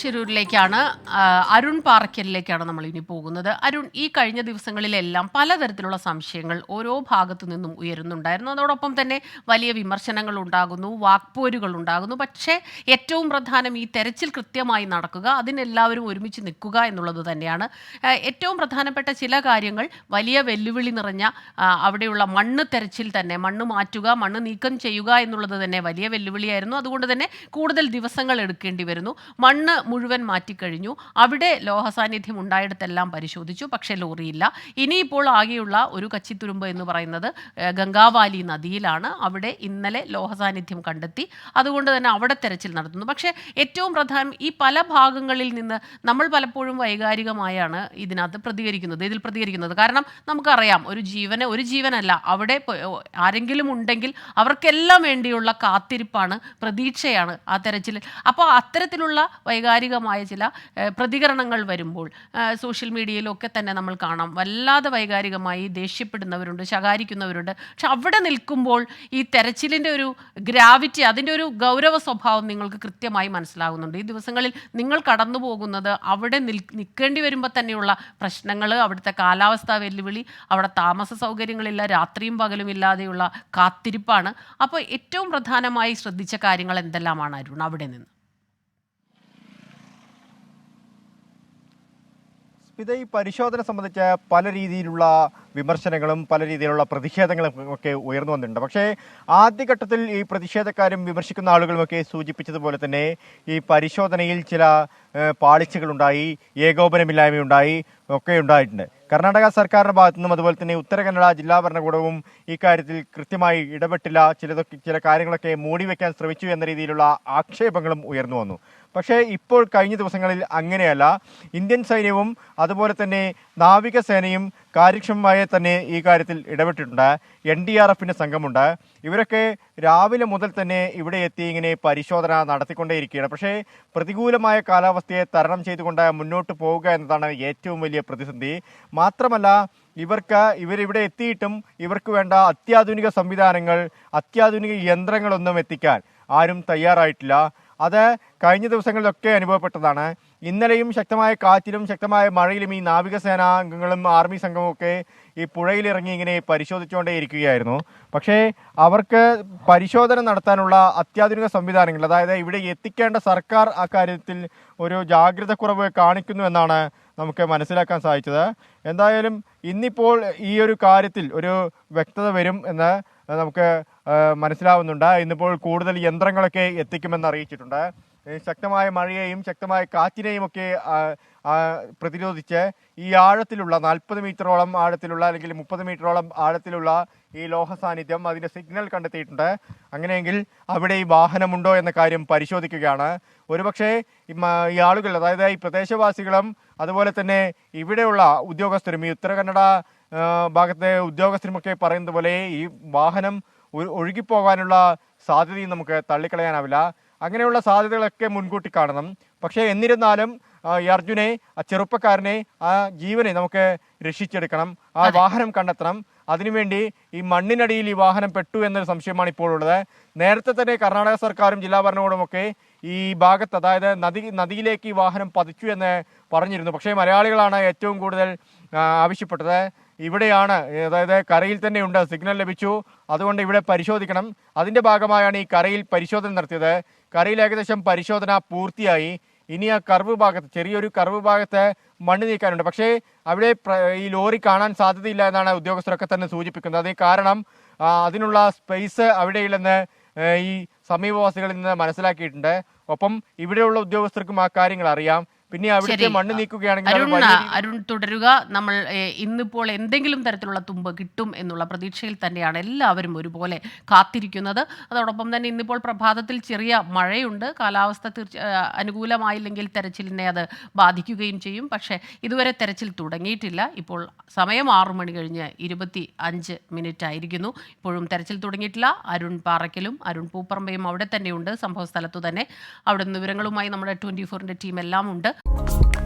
ശിരൂരിലേക്കാണ് അരുൺ പാറയ്ക്കലിലേക്കാണ് നമ്മൾ ഇനി പോകുന്നത്. അരുൺ ഈ കഴിഞ്ഞ ദിവസങ്ങളിലെല്ലാം പലതരത്തിലുള്ള സംശയങ്ങൾ ഓരോ ഭാഗത്തു നിന്നും ഉയരുന്നുണ്ടായിരുന്നു. അതോടൊപ്പം തന്നെ വലിയ വിമർശനങ്ങൾ ഉണ്ടാകുന്നു വാക്പോരുകൾ ഉണ്ടാകുന്നു. പക്ഷേ ഏറ്റവും പ്രധാനം ഈ തെരച്ചിൽ കൃത്യമായി നടക്കുക അതിനെല്ലാവരും ഒരുമിച്ച് നിൽക്കുക എന്നുള്ളത് തന്നെയാണ്. ഏറ്റവും പ്രധാനപ്പെട്ട ചില കാര്യങ്ങൾ വലിയ വെല്ലുവിളി നിറഞ്ഞ അവിടെയുള്ള മണ്ണ് തെരച്ചിൽ തന്നെ മണ്ണ് മാറ്റുക മണ്ണ് നീക്കം ചെയ്യുക എന്നുള്ളത് തന്നെ വലിയ വെല്ലുവിളിയായിരുന്നു. അതുകൊണ്ട് തന്നെ കൂടുതൽ ദിവസങ്ങൾ എടുക്കേണ്ടി വരുന്നു. മണ്ണ് മുഴുവൻ മാറ്റിക്കഴിഞ്ഞു. അവിടെ ലോഹ സാന്നിധ്യം ഉണ്ടായിടത്തെല്ലാം പരിശോധിച്ചു പക്ഷേ ലോറിയില്ല. ഇനിയിപ്പോൾ ആകെയുള്ള ഒരു കച്ചിത്തുരുമ്പ് എന്ന് പറയുന്നത് ഗംഗാവാലി നദിയിലാണ്. അവിടെ ഇന്നലെ ലോഹ സാന്നിധ്യം കണ്ടെത്തി. അതുകൊണ്ട് തന്നെ അവിടെ തെരച്ചിൽ നടത്തുന്നു. പക്ഷേ ഏറ്റവും പ്രധാനം ഈ പല ഭാഗങ്ങളിൽ നിന്ന് നമ്മൾ പലപ്പോഴും വൈകാരികമായാണ് ഇതിനകത്ത് പ്രതികരിക്കുന്നത് ഇതിൽ പ്രതികരിക്കുന്നത്. കാരണം നമുക്കറിയാം ഒരു ജീവനെ ഒരു ജീവനല്ല. അവിടെ ആരെങ്കിലും ഉണ്ടെങ്കിൽ അവർക്കെല്ലാം വേണ്ടിയുള്ള കാത്തിരിപ്പാണ് പ്രതീക്ഷയാണ് ആ തെരച്ചിൽ. അപ്പോൾ അത്തരത്തിലുള്ള വൈകാരികമായ ചില പ്രതികരണങ്ങൾ വരുമ്പോൾ സോഷ്യൽ മീഡിയയിലൊക്കെ തന്നെ നമ്മൾ കാണാം. വല്ലാതെ വൈകാരികമായി ദേഷ്യപ്പെടുന്നവരുണ്ട് ശകാരിക്കുന്നവരുണ്ട്. പക്ഷെ അവിടെ നിൽക്കുമ്പോൾ ഈ തെരച്ചിലിന്റെ ഒരു ഗ്രാവിറ്റി അതിന്റെ ഒരു ഗൗരവ സ്വഭാവം നിങ്ങൾക്ക് കൃത്യമായി മനസ്സിലാകുന്നുണ്ട്. ഈ ദിവസങ്ങളിൽ നിങ്ങൾ കടന്നു പോകുന്നത് അവിടെ നിൽ നിൽക്കേണ്ടി വരുമ്പോൾ തന്നെയുള്ള പ്രശ്നങ്ങൾ അവിടുത്തെ കാലാവസ്ഥാ വെല്ലുവിളി അവിടെ താമസ സൗകര്യങ്ങളില്ല രാത്രിയും പകലും ഇല്ലാതെയുള്ള കാത്തിരിപ്പാണ്. അപ്പോൾ ഏറ്റവും പ്രധാനമായി ശ്രദ്ധിച്ച കാര്യങ്ങൾ എന്തെല്ലാമാണ് അരുൺ? അവിടെ നിന്ന്. സ്മിത ഈ പരിശോധന സംബന്ധിച്ച് പല രീതിയിലുള്ള വിമർശനങ്ങളും പല രീതിയിലുള്ള പ്രതിഷേധങ്ങളും ഒക്കെ ഉയർന്നു വന്നിട്ടുണ്ട്. പക്ഷേ ആദ്യഘട്ടത്തിൽ ഈ പ്രതിഷേധക്കാരും വിമർശിക്കുന്ന ആളുകളുമൊക്കെ സൂചിപ്പിച്ചതുപോലെ തന്നെ ഈ പരിശോധനയിൽ ചില പാളിച്ചകളുണ്ടായി ഏകോപനമില്ലായ്മയുണ്ടായി ഒക്കെ ഉണ്ടായിട്ടുണ്ട്. കർണാടക സർക്കാരിന്റെ ഭാഗത്തു നിന്നും അതുപോലെ തന്നെ ഉത്തര കന്നഡ ജില്ലാ ഭരണകൂടവും ഈ കാര്യത്തിൽ കൃത്യമായി ഇടപെട്ടില്ല. ചിലതൊക്കെ ചില കാര്യങ്ങളൊക്കെ മൂടിവെക്കാൻ ശ്രമിച്ചു എന്ന രീതിയിലുള്ള ആക്ഷേപങ്ങളും ഉയർന്നു വന്നു. പക്ഷേ ഇപ്പോൾ കഴിഞ്ഞ ദിവസങ്ങളിൽ അങ്ങനെയല്ല. ഇന്ത്യൻ സൈന്യവും അതുപോലെ തന്നെ നാവികസേനയും കാര്യക്ഷമമായി തന്നെ ഈ കാര്യത്തിൽ ഇടപെട്ടിട്ടുണ്ട്. എൻ ഡി ആർ എഫിന്റെ സംഘമുണ്ട്. ഇവരൊക്കെ രാവിലെ മുതൽ തന്നെ ഇവിടെ എത്തി ഇങ്ങനെ പരിശോധന നടത്തിക്കൊണ്ടേയിരിക്കുകയാണ്. പക്ഷേ പ്രതികൂലമായ കാലാവസ്ഥയെ തരണം ചെയ്തുകൊണ്ട് മുന്നോട്ട് പോവുക എന്നതാണ് ഏറ്റവും വലിയ പ്രതിസന്ധി. മാത്രമല്ല ഇവർക്ക് ഇവരിവിടെ എത്തിയിട്ടും ഇവർക്ക് വേണ്ട അത്യാധുനിക സംവിധാനങ്ങൾ അത്യാധുനിക യന്ത്രങ്ങളൊന്നും എത്തിക്കാൻ ആരും തയ്യാറായിട്ടില്ല. അത് കഴിഞ്ഞ ദിവസങ്ങളിലൊക്കെ അനുഭവപ്പെട്ടതാണ്. ഇന്നലെയും ശക്തമായ കാറ്റിലും ശക്തമായ മഴയിലും ഈ നാവികസേന അംഗങ്ങളും ആർമി സംഘവും ഒക്കെ ഈ പുഴയിലിറങ്ങി ഇങ്ങനെ പരിശോധിച്ചുകൊണ്ടേ ഇരിക്കുകയായിരുന്നു പക്ഷേ അവർക്ക് പരിശോധന നടത്താനുള്ള അത്യാധുനിക സംവിധാനങ്ങൾ അതായത് ഇവിടെ എത്തിക്കേണ്ട സർക്കാർ അക്കാര്യത്തിൽ ഒരു ജാഗ്രത കുറവ് കാണിക്കുന്നു എന്നാണ് നമുക്ക് മനസ്സിലാക്കാൻ സാധിച്ചത്. എന്തായാലും ഇന്നിപ്പോൾ ഈ ഒരു കാര്യത്തിൽ ഒരു വ്യക്തത വരും എന്ന് നമുക്ക് മനസ്സിലാവുന്നുണ്ട്. ഇന്നിപ്പോൾ കൂടുതൽ യന്ത്രങ്ങളൊക്കെ എത്തിക്കുമെന്ന് അറിയിച്ചിട്ടുണ്ട്. ശക്തമായ മഴയെയും ശക്തമായ കാറ്റിനെയും ഒക്കെ പ്രതിരോധിച്ച് ഈ ആഴത്തിലുള്ള നാൽപ്പത് മീറ്ററോളം ആഴത്തിലുള്ള അല്ലെങ്കിൽ മുപ്പത് മീറ്ററോളം ആഴത്തിലുള്ള ഈ ലോഹ സാന്നിധ്യം അതിന്റെ സിഗ്നൽ കണ്ടെത്തിയിട്ടുണ്ട്. അങ്ങനെയെങ്കിൽ അവിടെ ഈ വാഹനമുണ്ടോ എന്ന കാര്യം പരിശോധിക്കുകയാണ്. ഒരുപക്ഷെ ഈ ആളുകൾ അതായത് ഈ പ്രദേശവാസികളും അതുപോലെ തന്നെ ഇവിടെയുള്ള ഉദ്യോഗസ്ഥരും ഈ ഉത്തര കന്നഡ ഭാഗത്തെ ഉദ്യോഗസ്ഥരുമൊക്കെ പറയുന്നത് പോലെ ഈ വാഹനം ഒഴുകിപ്പോകാനുള്ള സാധ്യതയും നമുക്ക് തള്ളിക്കളയാനാവില്ല. അങ്ങനെയുള്ള സാധ്യതകളൊക്കെ മുൻകൂട്ടി കാണണം. പക്ഷേ എന്നിരുന്നാലും ഈ അർജുനെ ആ ചെറുപ്പക്കാരനെ ആ ജീവനെ നമുക്ക് രക്ഷിച്ചെടുക്കണം. ആ വാഹനം കണ്ടെത്തണം. അതിനുവേണ്ടി ഈ മണ്ണിനടിയിൽ ഈ വാഹനം പെട്ടു എന്നൊരു സംശയമാണ് ഇപ്പോൾ ഉള്ളത്. നേരത്തെ തന്നെ കർണാടക സർക്കാരും ജില്ലാ ഭരണകൂടമൊക്കെ ഈ ഭാഗത്ത് അതായത് നദി നദിയിലേക്ക് ഈ വാഹനം പതിച്ചു എന്ന് പറഞ്ഞിരുന്നു. പക്ഷേ മലയാളികളാണ് ഏറ്റവും കൂടുതൽ ആവശ്യപ്പെട്ടത്. ഇവിടെയാണ് അതായത് കരയിൽ തന്നെ ഉണ്ട് സിഗ്നൽ ലഭിച്ചു. അതുകൊണ്ട് ഇവിടെ പരിശോധിക്കണം. അതിന്റെ ഭാഗമായാണ് ഈ കരയിൽ പരിശോധന നടത്തിയത്. കരയിൽ ഏകദേശം പരിശോധന പൂർത്തിയായി. ഇനി ആ കർവ് ഭാഗത്ത് ചെറിയൊരു കർവ് ഭാഗത്ത് മണ്ണ് നീക്കാനുണ്ട്. പക്ഷേ അവിടെ ഈ ലോറി കാണാൻ സാധ്യതയില്ല എന്നാണ് ഉദ്യോഗസ്ഥരൊക്കെ തന്നെ സൂചിപ്പിക്കുന്നത്. അതിന് കാരണം അതിനുള്ള സ്പേസ് അവിടെയില്ലെന്ന് ഈ സമീപവാസികളിൽ നിന്ന് മനസ്സിലാക്കിയിട്ടുണ്ട്. ഒപ്പം ഇവിടെയുള്ള ഉദ്യോഗസ്ഥർക്കും ആ കാര്യങ്ങൾ അറിയാം. പിന്നെ അവിടുത്തെ മണ്ണ് നീക്കുകയാണെങ്കിൽ അരുൺ അരുൺ തുടരുക. നമ്മൾ ഇന്നിപ്പോൾ എന്തെങ്കിലും തരത്തിലുള്ള തുമ്പ് കിട്ടും എന്നുള്ള പ്രതീക്ഷയിൽ തന്നെയാണ് എല്ലാവരും ഒരുപോലെ കാത്തിരിക്കുന്നത്. അതോടൊപ്പം തന്നെ ഇന്നിപ്പോൾ പ്രഭാതത്തിൽ ചെറിയ മഴയുണ്ട്. കാലാവസ്ഥ തീർച്ച അനുകൂലമായില്ലെങ്കിൽ തെരച്ചിലിനെ അത് ബാധിക്കുകയും ചെയ്യും. പക്ഷേ ഇതുവരെ തെരച്ചിൽ തുടങ്ങിയിട്ടില്ല. ഇപ്പോൾ സമയം ആറു മണി കഴിഞ്ഞ് ഇരുപത്തി അഞ്ച് മിനിറ്റ് ആയിരിക്കുന്നു. ഇപ്പോഴും തെരച്ചിൽ തുടങ്ങിയിട്ടില്ല. അരുൺ പാറയ്ക്കലും അരുൺ പൂപ്പറമ്പയും അവിടെ തന്നെയുണ്ട്. സംഭവ സ്ഥലത്തു തന്നെ. അവിടെ നിന്ന് വിവരങ്ങളുമായി നമ്മുടെ ട്വന്റി ഫോറിന്റെ ടീം എല്ലാം ഉണ്ട്. Thank you.